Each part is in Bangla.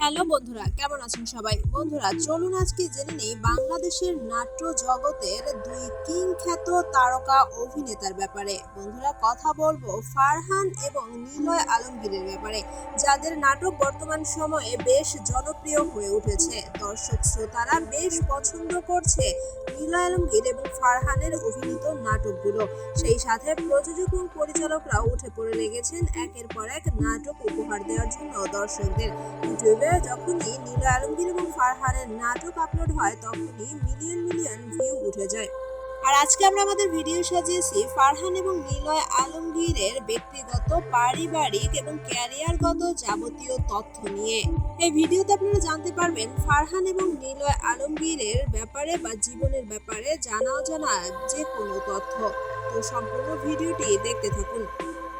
হ্যালো বন্ধুরা, কেমন আছেন সবাই? বন্ধুরা, চলুন আজকে জেনে নেই বাংলাদেশের নাট্য জগতের দুই কিং খ্যাত তারকা অভিনেতার ব্যাপারে। বন্ধুরা, কথা বলব ফারহান এবং নিলয় আলমগীরের ব্যাপারে, যাদের নাটক বর্তমান সময়ে বেশ জনপ্রিয় হয়ে উঠেছে। দর্শক শ্রোতারা বেশ পছন্দ করছে নিলয় আলমগীর এবং ফারহানের অভিনীত নাটকগুলো। সেই সাথে প্রযোজক এবং পরিচালকরাও উঠে পড়ে লেগেছেন একের পর এক নাটক উপহার দেওয়ার জন্য দর্শকদের। যখনই নীলা আলমগীর এবং ফারহানের নাটক আপলোড হয়, তখনই মিলিয়ন মিলিয়ন ভিউ উঠে যায়। আর আজকে আমরা আমাদের ভিডিও সাজিয়েছি ফারহান এবং নিলয় আলমগীরের ব্যক্তিগত, পারিবারিক এবং ক্যারিয়ারগত যাবতীয় তথ্য নিয়ে। এই ভিডিওতে আপনারা জানতে পারবেন ফারহান এবং নিলয় আলমগীরের ব্যাপারে বা জীবনের ব্যাপারে জানা অজানা যে কোনো তথ্য। তো সম্পূর্ণ ভিডিওটি দেখতে থাকুন।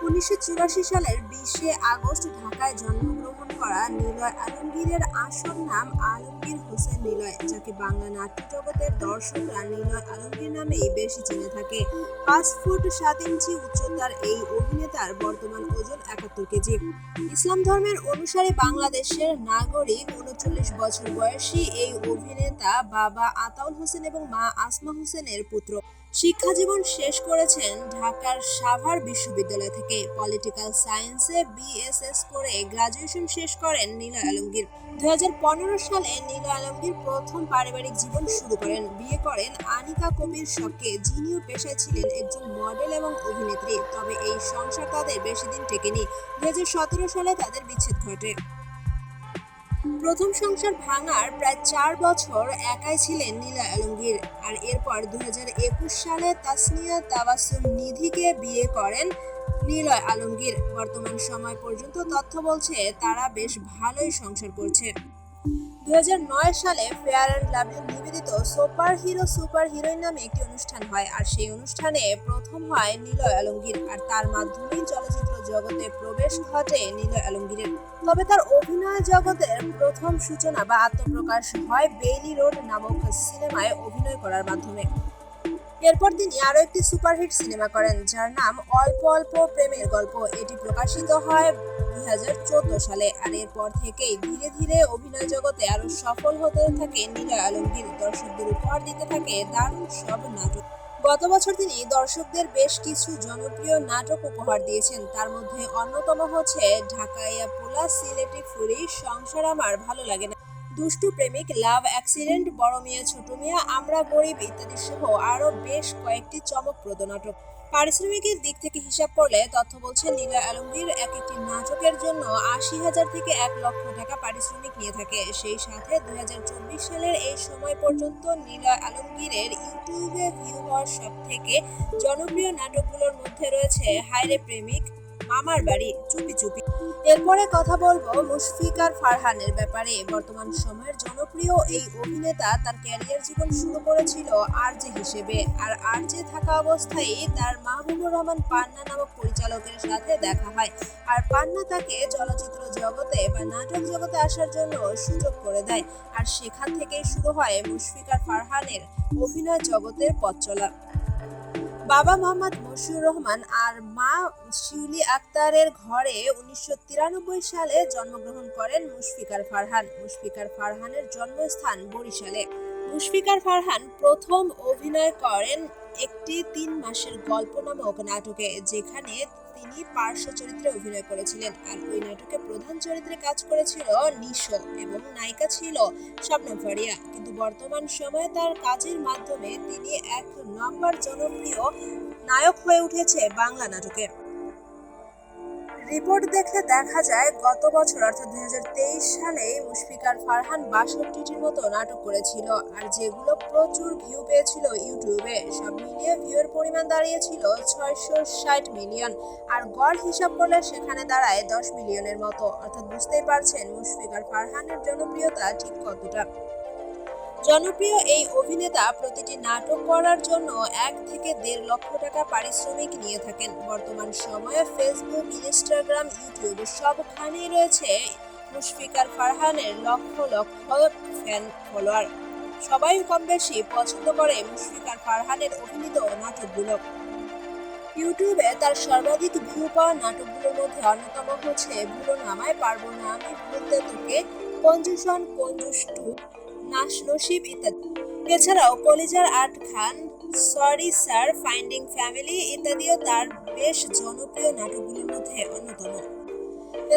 উনিশশো চুরাশি সালের বিশে আগস্ট ঢাকায় জন্মগ্রহণ করা নিলয় আলমগীরের আসল নাম আলমগীর হোসেন নিলয়, যাকে বাংলা নাট্য জগতের দর্শকরা নিলয় আলমগীর নামেই বেশি চিনে থাকে। পাঁচ ফুট সাত ইঞ্চি উচ্চতার এই অভিনেতার বর্তমান ওজন একাত্তর কেজি। ইসলাম ধর্মের অনুসারে বাংলাদেশের নাগরিক উনচল্লিশ বছর বয়সী এই অভিনেতা বাবা আতাউল হোসেন এবং মা আসমা হোসেনের পুত্র। শিক্ষা জীবন শেষ করেছেন ঢাকার সাভার বিশ্ববিদ্যালয় থেকে। পলিটিক্যাল সায়েন্সে বিএসএস করে গ্রাজুয়েশন শেষ করেন নীলা আলমগীর। দুই হাজার পনেরো সালে নীলা আলমগীর প্রথম পারিবারিক জীবন শুরু করেন। বিয়ে করেন আনিকা কবির শখকে যিনিও পেশায় ছিলেন একজন মডেল এবং অভিনেত্রী। তবে এই সংসার তাদের বেশি দিন টেকেনি। দুই হাজার সতেরো সালে তাদের বিচ্ছেদ ঘটে। প্রথম সংসার ভাঙার প্রায় চার বছর একাই ছিলেন নীলা আলমগীর। আর এরপর দু হাজার একুশ সালে তাসনিয়া তাবাসুম নিধিকে বিয়ে করেন নিলয় আলমগীর। বর্তমান সময় পর্যন্ত তথ্য বলছে, তারা বেশ ভালোই সংসার করছে। দু হাজার নয় সালে ফেয়ার অ্যান্ড লাভলি নিবেদিত সুপার হিরো সুপার হিরোইন নামে একটি অনুষ্ঠান হয়, আর সেই অনুষ্ঠানে প্রথম হয় নীলয় আলমগীর, আর তার মাধ্যমেই চলচ্চিত্র জগতে প্রবেশ ঘটে নীলয় আলমগীরের। তবে তার অভিনয় জগতের প্রথম সূচনা বা আত্মপ্রকাশ হয় বেইলি রোড নামক সিনেমায় অভিনয় করার মাধ্যমে। এরপর তিনি আরও একটি সুপারহিট সিনেমা করেন, যার নাম অল্প অল্প প্রেমের গল্প। এটি প্রকাশিত হয় দুই হাজার চোদ্দ সালে, আর এরপর থেকেই ধীরে ধীরে অভিনয় জগতে আরও সফল হতে থাকে নীলয় আলমগীর। দর্শকদের উপহার দিতে থাকে দারুণ সব নাটক। গত বছর তিনি দর্শকদের বেশ কিছু জনপ্রিয় নাটক উপহার দিয়েছেন। তার মধ্যে অন্যতম হচ্ছে ঢাকাইয়া পোলা সিলেটি ফুরি সংসার আমার ভালো লাগে দুষ্টু প্রেমিক, লাভ অ্যাক্সিডেন্ট, বড় মিয়া, ছোট মিয়া, আমরা গরিব ইত্যাদি সহ আরও বেশ কয়েকটি চমকপ্রদ নাটক। পারিশ্রমিকের দিক থেকে হিসাব করলে তথ্য বলছে, নীলয় আলমগীর এক একটি নাটকের জন্য আশি হাজার থেকে এক লক্ষ টাকা পারিশ্রমিক নিয়ে থাকে। সেই সাথে দুই হাজার চব্বিশ সালের এই সময় পর্যন্ত নীলয় আলমগীরের ইউটিউবে ভিউ হওয়ার সব থেকে জনপ্রিয় নাটকগুলোর মধ্যে রয়েছে হায়রে প্রেমিক, মামার বাড়ি, চুপি চুপি। এরপরে কথা বলব মুশফিকার ফারহানের ব্যাপারে। বর্তমান সময়ের জনপ্রিয় এই অভিনেতা তার ক্যারিয়ার জীবন শুরু করেছিল আরজে হিসেবে। আর আরজে থাকা অবস্থায় তার মাহবুবুর রহমান পান্না নামক পরিচালকের সাথে দেখা হয়। আর পান্না তাকে চলচ্চিত্র জগতে বা নাটক জগতে আসার জন্য সুযোগ করে দেয়। আর সেখান থেকেই শুরু হয় মুশফিকার ফারহানের অভিনয় জগতের পথ চলা। বাবা মোহাম্মদ মশিউর রহমান আর মা শিউলি আক্তারের ঘরে উনিশশো তিরানব্বই সালে জন্মগ্রহণ করেন মুশফিকার ফারহান। মুশফিকার ফারহানের জন্মস্থান বরিশালে। মুশফিকার ফারহান প্রথম অভিনয় করেন একটি তিন মাসের গল্প নামক নাটকে, যেখানে তিনি পার্শ্ব চরিত্রে অভিনয় করেছিলেন আর ওই নাটকে প্রধান চরিত্রে কাজ করেছিল নিশো এবং নায়িকা ছিল স্বপ্না ফারিয়া কিন্তু বর্তমান সময়ে তার কাজের মাধ্যমে তিনি এক নম্বর জনপ্রিয় নায়ক হয়ে উঠেছে বাংলা নাটকে। রিপোর্ট দেখে দেখা যায় গত বছর, অর্থাৎ দুই সালে, মুশফিকার ফারহান বাষট্টিটির মতো নাটক করেছিল। আর যেগুলো প্রচুর ভিউ পেয়েছিল ইউটিউবে, সব মিলিয়ে ভিউয়ের পরিমাণ দাঁড়িয়েছিল ছয়শো ষাট মিলিয়ন আর গড় হিসাব করলে সেখানে দাঁড়ায় দশ মিলিয়নের মতো। অর্থাৎ বুঝতেই পারছেন মুশফিকার ফারহানের জনপ্রিয়তা ঠিক কতটা। জনপ্রিয় এই অভিনেতা প্রতিটি নাটক করার জন্য এক থেকে দেড় লক্ষ টাকা পারিশ্রমিক নিয়ে থাকেন। বর্তমান সময়ে ফেসবুক ইনস্টাগ্রাম ইউটিউব সবখানেই রয়েছে মুশফিকার ফারহানের লক্ষ লক্ষ ফ্যান ফলোয়ার সবাই কম বেশি পছন্দ করে মুশফিকার ফারহানের অভিনীত নাটকগুলো। ইউটিউবে তার সর্বাধিক ভিউ পাওয়া নাটকগুলোর মধ্যে অন্যতম হচ্ছে ভুলো নামায় পারব না, আমি ভুলতে তোকে কঞ্জুশন কঞ্জুস নাস নসিব ইত্যাদি। এছাড়াও কলিজার আট খান, সরি স্যার, ফাইন্ডিং ফ্যামিলি ইত্যাদিও তার বেশ জনপ্রিয় নাটকগুলির মধ্যে অন্যতম।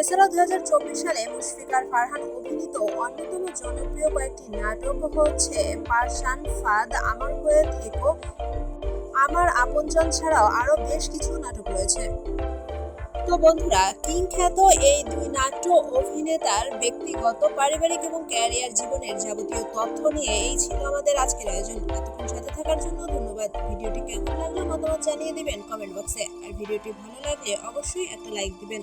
এছাড়াও দু হাজার চব্বিশ সালে মুশফিকার ফারহান অভিনীত অন্যতম জনপ্রিয় কয়েকটি নাটক হচ্ছে পারশান, ফাদ, আমার হয়ে থেকো, আমার আপনজন ছাড়াও আরও বেশ কিছু নাটক রয়েছে। তো বন্ধুরা কিং খ্যাত এই দুই নাট্য অভিনেতার ব্যক্তিগত, পারিবারিক এবং ক্যারিয়ার জীবনের যাবতীয় তথ্য নিয়ে এই ছিল আমাদের আজকের আয়োজন। এতক্ষণ সাথে থাকার জন্য ধন্যবাদ। ভিডিওটি কেমন লাগল মতামত জানিয়ে দিবেন কমেন্ট বক্সে। আর ভিডিওটি ভালো লাগলে অবশ্যই একটা লাইক দিবেন।